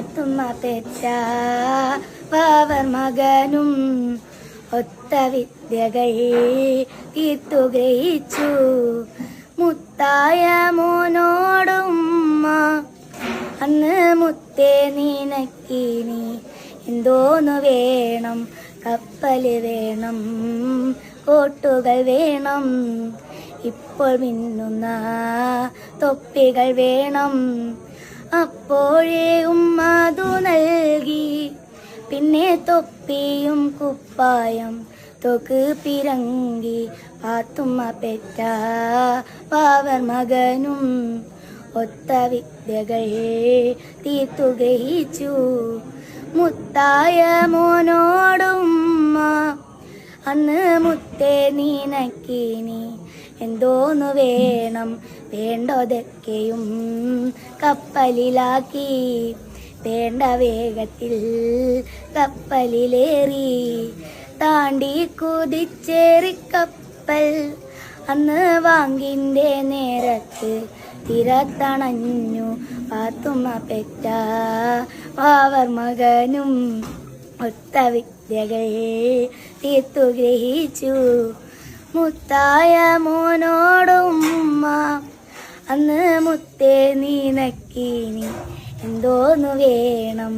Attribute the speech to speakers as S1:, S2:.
S1: പാത്തുമ്മ പെറ്റ പാവർ മകനും ഒത്ത വിദ്യകൾ തീർത്തു ഗ്രഹിച്ചു. മുത്തായ മോനോടുമ്മ അന്ന് മുത്തേ നീനക്കീനി എന്തോന്നു വേണം? കപ്പൽ വേണം കോട്ടുകൾ വേണം ഇപ്പോൾ മിന്നുന്ന തൊപ്പികൾ വേണം. അപ്പോഴേ ഉമ്മാതു നൽകി. പിന്നെ തൊപ്പിയും കുപ്പായം തൊക്ക് പിറങ്കി പാത്തുമ്മ പെറ്റ പാവർ മകനും ഒത്ത വിദ്യകൾ തീർത്തു ഗ്രഹിച്ചു മുത്തായ മോനോടുമ്മ അന്ന് മുത്തേ നീനക്കീനി എന്തോന്നു വേണം വേണ്ടതൊക്കെയും കപ്പലിലാക്കി. വേണ്ട വേഗത്തിൽ കപ്പലിലേറി. താണ്ടി കുതിച്ചേറി കപ്പൽ അന്ന് വാങ്കിന്റെ നേരത്ത് തിരത്തണഞ്ഞു. പാത്തുമ്മ പെറ്റ പാവർ മകനും ഒത്ത വിദ്യകൾ തീർത്തു ഗ്രഹിച്ചു. മുത്തായ മോനോടും ഉമ്മ അന്ന് മുത്തേ നീനക്കീനി എന്തോന്നു വേണം?